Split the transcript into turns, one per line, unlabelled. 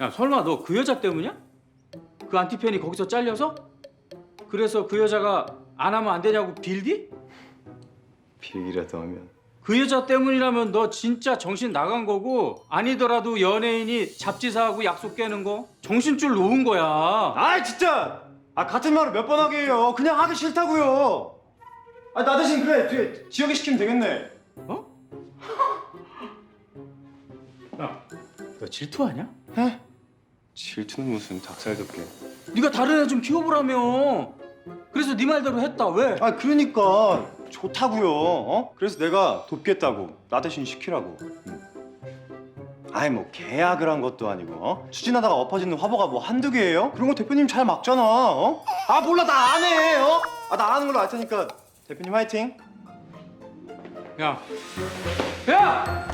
야 설마 너 그 여자 때문이야? 그 안티팬이 거기서 잘려서? 그래서 그 여자가 안 하면 안 되냐고 빌디?
비밀이라도 하면
그 여자 때문이라면 너 진짜 정신 나간 거고 아니더라도 연예인이 잡지사하고 약속 깨는 거 정신줄 놓은 거야.
아 진짜 아 같은 말을 몇 번 하게 해요 그냥 하기 싫다고요 아 나 대신 그래 뒤에 지혁이 시키면 되겠네
어? 야, 너 질투하냐?
에? 질투는 무슨 닭살 돋게
네가 다른 애 좀 키워보라며. 그래서 네 말대로 했다. 왜?
아 그러니까 좋다고요 어? 그래서 내가 돕겠다고 나 대신 시키라고 응. 아이 뭐 계약을 한 것도 아니고 어? 추진하다가 엎어지는 화보가 뭐 한두 개예요? 그런 거 대표님 잘 막잖아 어? 아 몰라 나 안 해 어? 아나 아는 걸로 알 테니까 대표님 화이팅
야, 야,